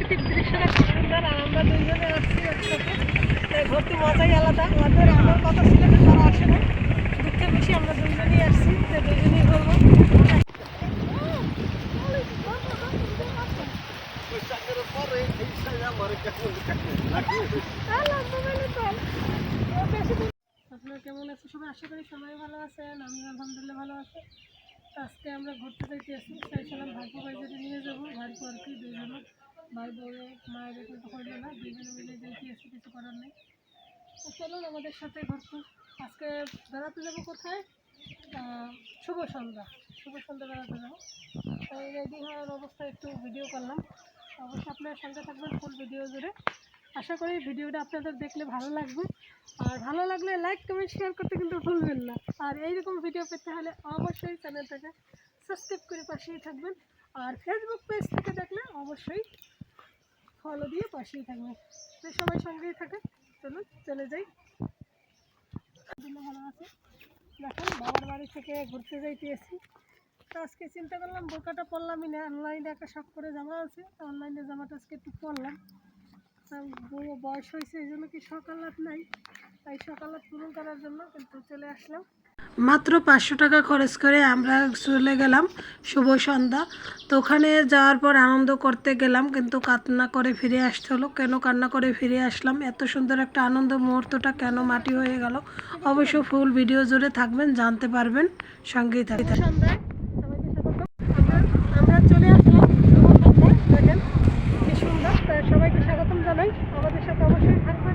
প্রাকৃতিক দৃশ্যটা সুন্দর আর আমরা দুইজনে আসছি একসাথে, তাই ঘুরতে মজাই আলাদা। ওদের আমার কথা ছিল যে তারা আসে না। দুঃখে বেশি আমরা দুইজনেই আসছি, তাই দুইজনেই ঘুরবো আপনারা কেমন আছে সবাই আশা করি সবাই ভালো আছেন আমি আলহামদুলিল্লাহ ভালো আছি। আজকে আমরা ঘুরতে যাইতে আসি চাইছিলাম ভাগ্য বাজারে নিয়ে যাব, ভাগ্য আর কি দুইজনে ভাই বউরে মায়ের কিন্তু হইল না, দুইজনে মিলে যাইতে আসি কিছু করার নেই। চলুন আমাদের সাথে ঘুরতে। আজকে বেড়াতে যাব কোথায়? শুভ সন্ধ্যা। শুভ সন্ধ্যা বেড়াতে যাব। তাই রেডি হওয়ার অবস্থায় একটু ভিডিও করলাম। অবশ্যই আপনার সঙ্গে থাকবেন ফুল ভিডিও জুড়ে। আশা করি ভিডিওটা আপনাদের দেখলে ভালো লাগবে। আর ভালো লাগলে লাইক কমেন্ট শেয়ার করতে কিন্তু ভুলবেন না। আর এইরকম ভিডিও পেতে হলে অবশ্যই চ্যানেলটাকে সাবস্ক্রাইব করে পাশেই থাকবেন। আর ফেসবুক পেজ থেকে দেখলে অবশ্যই ফলো দিয়ে পাশেই থাকবে। তো সবাই সঙ্গেই থাকে। চলুন, চলে যাই। ভালো আছে। দেখেন, বাবার বাড়ি থেকে ঘুরতে যাইতে এসেছি। তো আজকে চিন্তা করলাম বোরকাটা পরলামই না অনলাইনে একটা শখ করে জামা আছে। তো অনলাইনে জামাটা আজকে একটু পরলাম। বয়স হয়েছে, এই জন্য কি সকালাত নাই। তাই সকালাত পূরণ করার জন্য কিন্তু চলে আসলাম। মাত্র পাঁচশো টাকা খরচ করে আমরা চলে গেলাম। শুভ সন্ধ্যা। তো ওখানে যাওয়ার পর আনন্দ করতে গেলাম, কিন্তু কান্না করে ফিরে আসতে হলো। কেন কান্না করে ফিরে আসলাম? এত সুন্দর একটা আনন্দ মুহূর্তটা কেন মাটি হয়ে গেল? অবশ্য ফুল ভিডিও জুড়ে থাকবেন, জানতে পারবেন। সঙ্গেই থাকবেন। আমরা চলে আসলাম সবাইকে স্বাগতম জানাই। আমাদের সাথে অবশ্যই থাকবেন।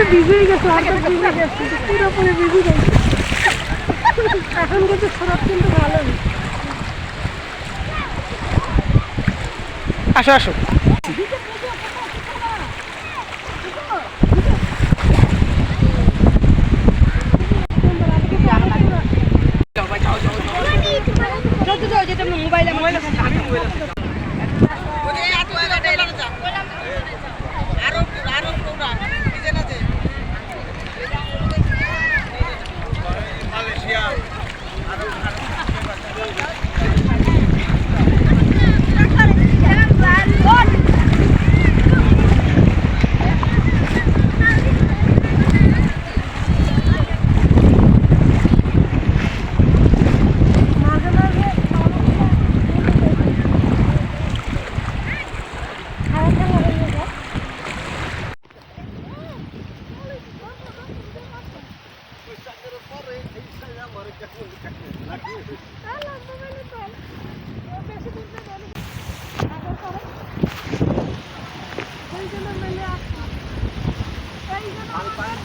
তো বিজি হয়ে গেছে পুরোপুরি বিজি গেছে এখন কিন্তু সরব কিন্তু ভালো আসো আসো মোবাইলে মোবাইলে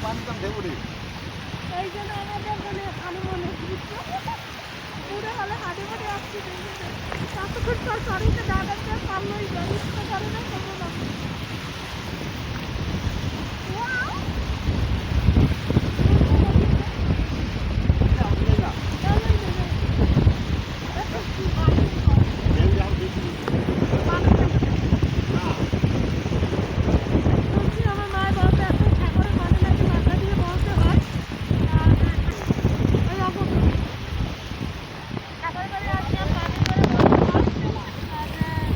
এই জন্য আমাদের মানে হানিমনে পুরো হলে হানিমনে আসছি কতক্ষণ পর সরিতে দাদাকে পারলোই যায় ইচ্ছে করে না তবু না Wow! শুনছি আমার মায়ের বলতে এখন ঠাকুরের মানে নাকি মাথা দিয়ে বলতে হয় আর ওই রকম ঠাকুরের বাড়ি আসলে পানি করে বলতে হয় আর আহ,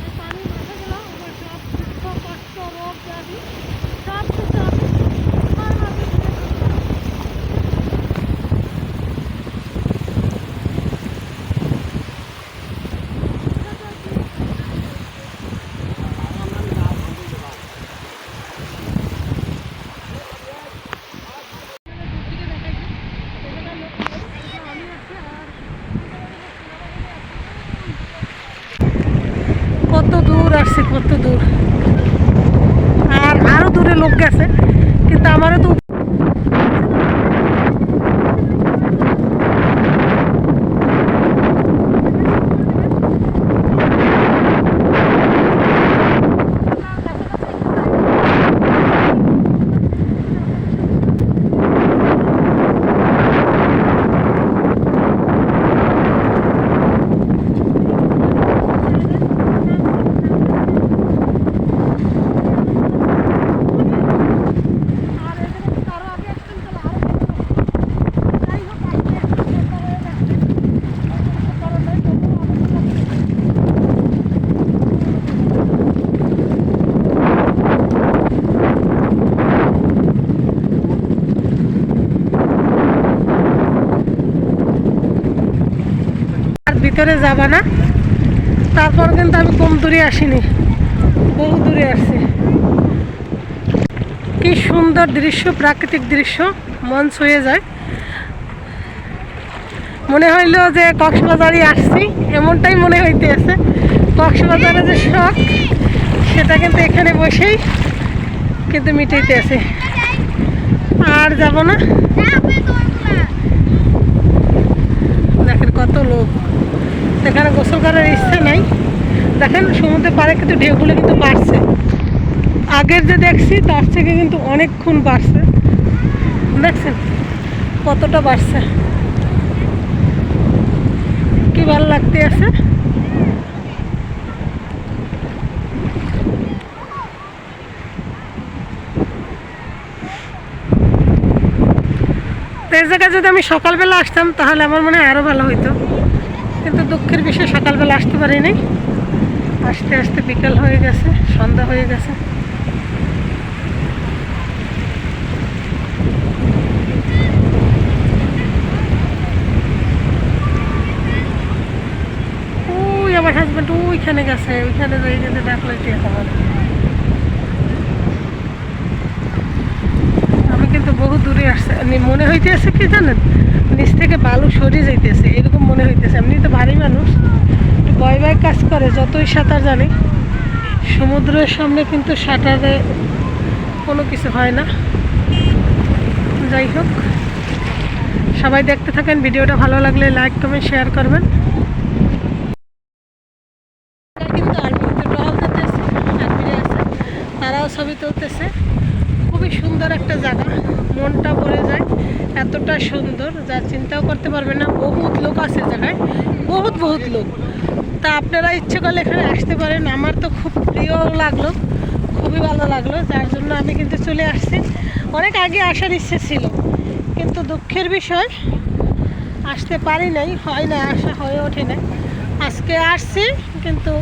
এই পানির মাথাগুলো আমার সব দুঃখ কষ্ট রোগ ব্যাধি সব কিছু আমি মার মাঝে দিয়ে কত দূর আসছে কত দূর। আর আরও দূরে লোক গেছে কিন্তু আমারও তো আর এখানে কিন্তু আরও আগে অ্যাক্সিডেন্ট হলো আরও বেশি যাই হোক আজকে অ্যাক্সিডেন্ট হয়ে গেছে কারণ নেই তবুও আমাদের কাছে আর ভিতরে যাবা না? তারপর কিন্তু আমি কম দূরে আসিনি। বহু দূরে আসছি। কি সুন্দর দৃশ্য, প্রাকৃতিক দৃশ্য। মন ছুঁয়ে যায়। মনে হইল যে কক্সবাজারই আসছি। এমনটাই মনে হইতে আছে কক্সবাজারে যে শখ, সেটা কিন্তু এখানে বসেই কিন্তু মিটাইতে আছে আর যাব না দেখেন কত লোক এখানে গোসল করার ইচ্ছা নাই। দেখেন সমুদ্রের পাড়ে কিন্তু ঢেউগুলো কিন্তু বাড়ছে। আগের যে দেখছি, তার থেকে কিন্তু অনেকক্ষণ বাড়ছে। দেখছেন কতটা বাড়ছে। কি ভালো লাগতে আছে? এই জায়গায় যদি আমি সকালবেলা আসতাম, তাহলে আমার মনে হয় আরও ভালো হইতো। কিন্তু দুঃখের বিষয়, সকালবেলা আসতে পারিনি। আস্তে আস্তে বিকাল হয়ে গেছে, সন্ধ্যা হয়ে গেছে। ওই আমার হাজব্যান্ড ওইখানে গেছে, ওইখানে যাই গেছে ডাকলো আমার আমি কিন্তু বহু দূরে আসছে। নি- মনে হইতেছে কি জানেন? নিচ থেকে বালু সরে যাইতেছে, এরকম মনে হইতেছে। এমনি তো ভারী মানুষ। একটু ভয় ভয় কাজ করে, যতই সাঁতার জানি। সমুদ্রের সামনে কিন্তু সাঁতারে কোনো কিছু হয় না। যাই হোক, সবাই দেখতে থাকেন। ভিডিওটা ভালো লাগলে লাইক কমেন্ট শেয়ার করবেন। কিন্তু আর্মিরা আছে তারাও ছবি তুলতেছে। সুন্দর একটা জায়গা। মনটা ভরে যায়, এতটা সুন্দর, যা চিন্তাও করতে পারবে না। বহুত লোক আছে জায়গায়, বহুত বহুত লোক। তা আপনারা ইচ্ছে করলে এখানে আসতে পারেন। আমার তো খুব প্রিয় লাগল, খুবই ভালো লাগল। যার জন্য আমি কিন্তু চলে আসছি। অনেক আগে আসার ইচ্ছে ছিল, কিন্তু দুঃখের বিষয়, আসতে পারি নাই। হয় না আসা হয়ে ওঠে না। আজকে আসছি, কিন্তু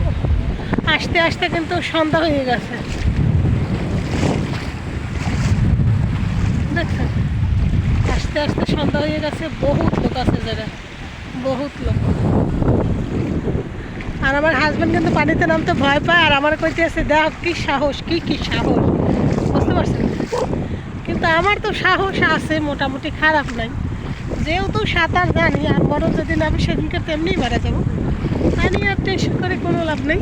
আসতে আসতে কিন্তু সন্ধ্যা হয়ে গেছে দেখছেন আস্তে সন্ধ্যা হয়ে গেছে, বহুত লোক আছে যারা বহুত লোক। আর আমার হাজবেন্ড কিন্তু পানিতে নামতে ভয় পায়, আর আমার কইতে আছে, দেখ, কি সাহস, কি কি সাহস। বুঝতে পারছেন? কিন্তু আমার তো সাহস আছে, মোটামুটি খারাপ নাই। যেহেতু সাঁতার জানি, আর বড় যদি নামি সেদিনকে তেমনিই মারা যাব। পানি আর টেনশন করে কোনো লাভ নেই।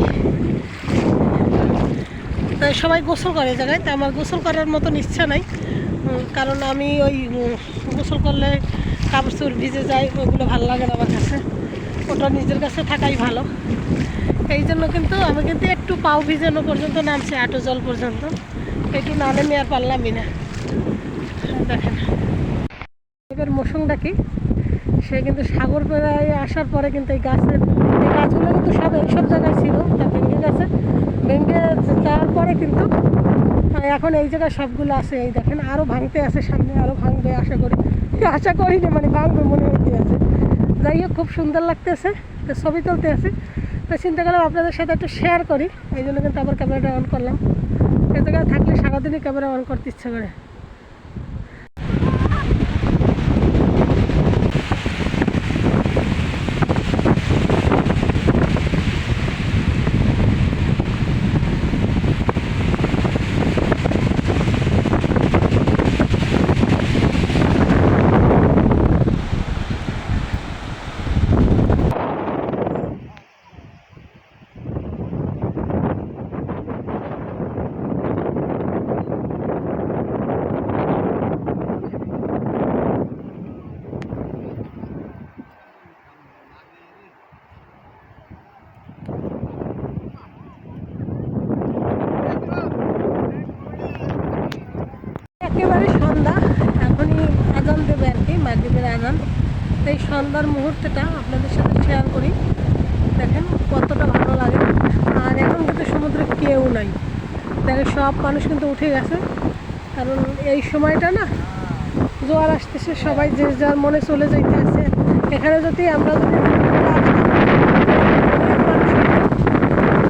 সবাই গোসল করে জায়গায়, তা আমার গোসল করার মতন ইচ্ছা নাই। কারণ আমি ওই গোসল করলে কাপড় চোপড় ভিজে যায় ওইগুলো ভালো লাগে না আমার কাছে। ওটা নিজের কাছে থাকাই ভালো। এই জন্য কিন্তু আমি কিন্তু একটু পাও ভিজানো পর্যন্ত নামছি, আটো জল পর্যন্ত। একটু না নেমে আর পারলামই না। দেখেন। এবার মৌসুমটা কি? সে কিন্তু সাগর পেড়ায় আসার পরে কিন্তু এই গাছের এই গাছগুলো কিন্তু সব এইসব জায়গায় ছিল তা ভেঙে গেছে। ভেঙে যাওয়ার পরে কিন্তু এখন এই জায়গায় সবগুলো আছে, এই দেখেন আরও ভাঙতে আছে, সামনে আরও ভাঙবে, আশা করি। আশা করি না মানে ভাঙবে মনে হইতে আছে যাই হোক, খুব সুন্দর লাগতেছে, তো ছবি তুলতে আছে। তো চিন্তা করলাম আপনাদের সাথে একটু শেয়ার করি, এই জন্য কিন্তু আবার ক্যামেরাটা অন করলাম। এ জায়গায় থাকলে সারাদিনই ক্যামেরা অন করতে ইচ্ছা করে। একেবারে সন্ধ্যা। এখনই আজান দেবে আর কি, মাগরীবের আজান। তো এই সন্ধ্যার মুহূর্তটা আপনাদের সাথে শেয়ার করি। দেখেন কতটা ভালো লাগে। আর এখন কিন্তু সমুদ্রে কেউ নাই। দেখেন সব মানুষ কিন্তু উঠে গেছে। কারণ এই সময়টা না, জোয়ার আসতেছে, সবাই যে যার মনে চলে যাইতে আছে। এখানে যদি আমরা যদি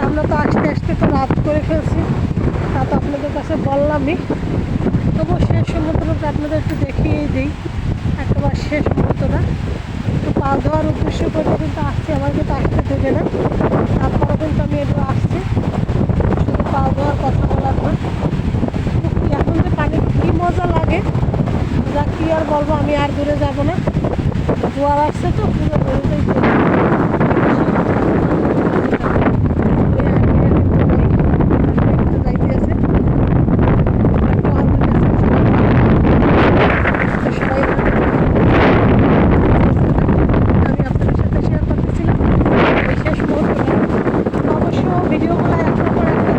আমরা তো আসতে আসতে তো রাত করে ফেলছি। তা তো আপনাদের কাছে বললামই। সমুদ্রটা আপনাদের একটু দেখিয়েই দিই। একেবারে শেষ মুহূর্তটা। একটু পা ধোয়ার উদ্দেশ্য করে কিন্তু আসছি, আমার কিন্তু আসতে দেবে না। তারপরে কিন্তু আমি একটু আসছি। শুধু পা ধোয়ার কথা বলার পর এখন যে পানি কী মজা লাগে যা কি আর বলব, আমি আর দূরে যাব না। জোয়ার আসছে তো, পুরো দূরে যাইতে আছে সবাই আমি আপনাদের সাথে শেয়ার করতেছিলাম এই শেষ মুহূর্তটা অবশ্য ভিডিওগুলো একটার পর একটা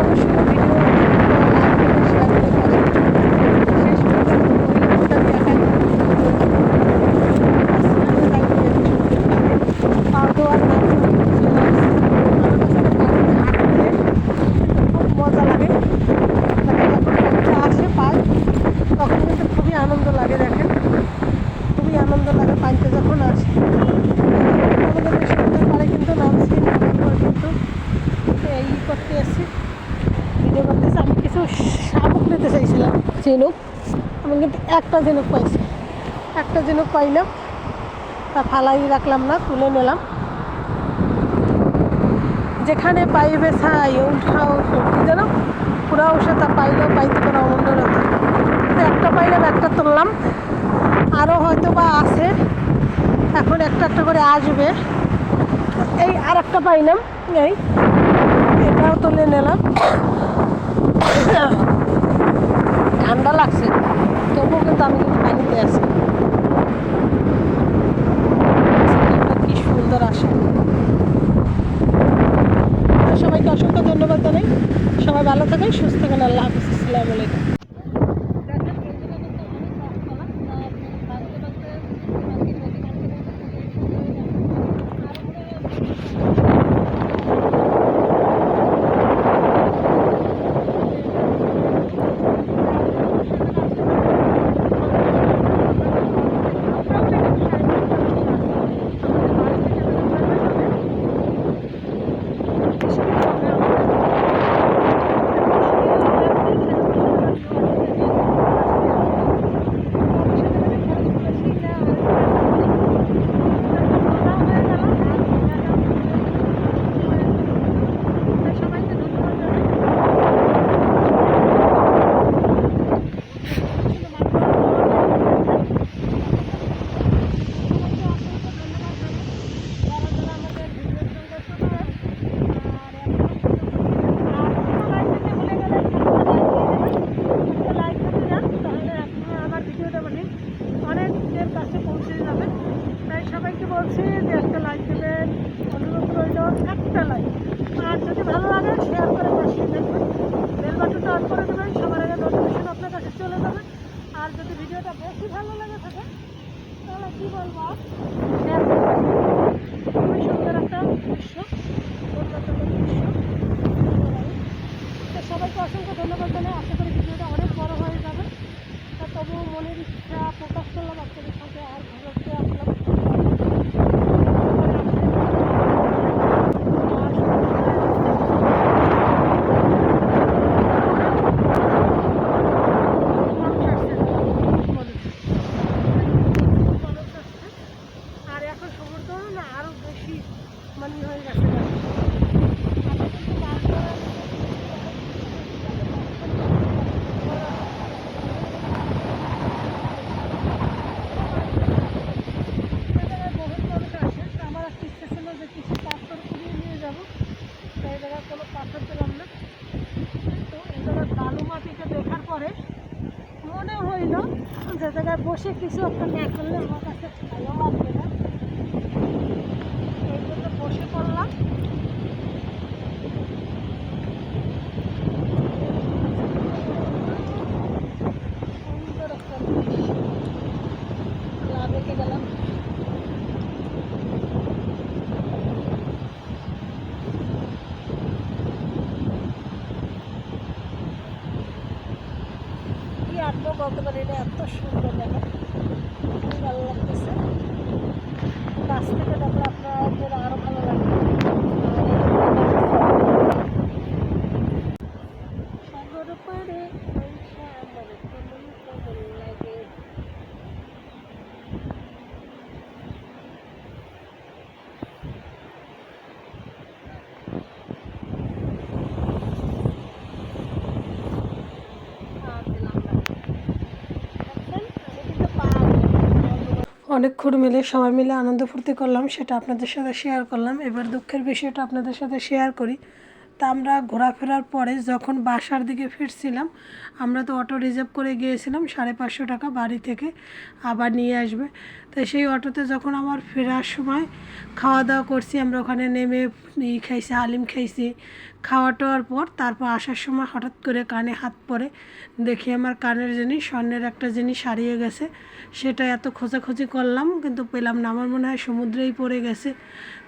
অবশ্য ভিডিও শেয়ার করে শেষ মুহূর্তটা দেখাই পাও দেওয়ার নাম খুব মজা লাগে তারপরে যখন পানিটা আসে পায় তখন কিন্তু খুবই আনন্দ লাগে দেখেন খুবই আনন্দ লাগে পানিতে যখন আসে আমাদের এই সমুদ্রের পাড়ে কিন্তু নামছি নামার পর কিন্তু এই করতে আসছি ভিডিও করতেছি আমি কিছু শামুক নিতে চাইছিলাম ঝিনুক। আমি কিন্তু একটা ঝিনুক পাইছি। একটা ঝিনুক পাইলাম, তা ফালাই রাখলাম না, তুলে নিলাম। যেখানে পাইবে ছাই উঠাও কি যেন পুরা উঠে তা পাইলেও পাইতে পারে তো একটা পাইলাম, একটা তুললাম। আরও হয়তো বা আছে। এখন একটা একটা করে আসবে। এই আর একটা পাইলাম, এই। এটাও তুলে নিলাম। ঠান্ডা লাগছে, তবুও কিন্তু আমি কিন্তু পানিতে আছি। কি সুন্দর আসে সবাইকে অসংখ্য ধন্যবাদ জানাই সবাই ভালো থাকেন, সুস্থ থাকেন, আল্লাহ হাফিজ, আসসালামু আলাইকুম। সবাইকে বলছি যে একটা লাইক দেবেন অনুরোধ রইল একটা লাইক আর যদি ভালো লাগে শেয়ার করে পাশে দেখবেন বেল বাটনটা অন করে দেবেন, সবার আগে নোটিফিকেশন আপনার কাছে চলে যাবে। আর যদি ভিডিওটা বেশি ভালো লাগে থাকে, তাহলে কী বলব? হইল। যে জায়গায় বসে কিছু একটা না করলে আমার কাছে ভালো লাগবে না। এই জন্য বসে পড়লাম সুন্দর একটা দৃশ্য লাভেকে গেলাম কি আঁকবো বলতে পারি এটা এত সুন্দর দেখা খুবই ভালো লাগতেছে কাছ থেকে দেখলে আপনাদের আরও ভালো লাগবে সাগর পাড়ে আইসা আমার কেমন কেমন লাগে আর দিলাম না অনেকক্ষণ মিলে সবাই মিলে আনন্দ ফুর্তি করলাম, সেটা আপনাদের সাথে শেয়ার করলাম। এবার দুঃখের বিষয়টা আপনাদের সাথে শেয়ার করি। তা আমরা ঘোরাফেরার পরে যখন বাসার দিকে ফিরছিলাম, আমরা তো অটো রিজার্ভ করে গিয়েছিলাম, সাড়ে পাঁচশো টাকা বাড়ি থেকে আবার নিয়ে আসবে। তো সেই অটোতে যখন আমার ফেরার সময় খাওয়া দাওয়া করছি, আমরা ওখানে নেমে ই খাইছি হালিম খাইছি। খাওয়া টাওয়ার পর তারপর আসার সময় হঠাৎ করে কানে হাত পড়ে দেখি আমার কানের জিনিস স্বর্ণের একটা জিনিস হারিয়ে গেছে। সেটা এত খোঁজাখুঁজি করলাম, কিন্তু পেলাম না। আমার মনে হয় সমুদ্রেই পড়ে গেছে।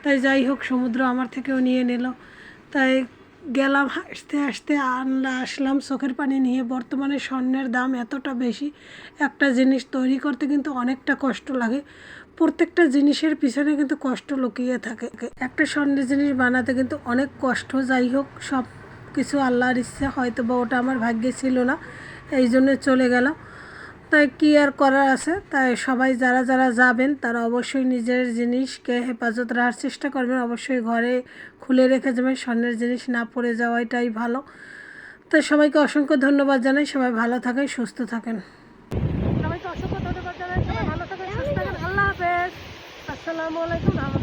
তাই যাই হোক, সমুদ্র আমার থেকেও নিয়ে নিল। তাই গেলাম, হাসতে হাসতে আনলা আসলাম। চোখের পানি নিয়ে বর্তমানে স্বর্ণের দাম এতটা বেশি, একটা জিনিস তৈরি করতে কিন্তু অনেকটা কষ্ট লাগে। প্রত্যেকটা জিনিসের পিছনে কিন্তু কষ্ট লুকিয়ে থাকে। একটা স্বর্ণের জিনিস বানাতে কিন্তু অনেক কষ্ট। যাই হোক সব কিছু আল্লাহর ইচ্ছে হয়তো বা ওটা আমার ভাগ্যে ছিল না, এই জন্য চলে গেলাম। তাই কী আর করার আছে, তাই সবাই যারা যারা যাবেন, তারা অবশ্যই নিজের জিনিসকে হেফাজত রাখার চেষ্টা করবেন। অবশ্যই ঘরে খুলে রেখে যাবেন, স্বর্ণের জিনিস না পড়ে যাওয়াটাই ভালো। তো সবাইকে অসংখ্য ধন্যবাদ জানাই, সবাই ভালো থাকেন, সুস্থ থাকেন। সবাইকে অসংখ্য ধন্যবাদ জানাই, সবাই ভালো থাকেন, সুস্থ থাকেন। আল্লাহ হাফেজ। আসসালামু আলাইকুম।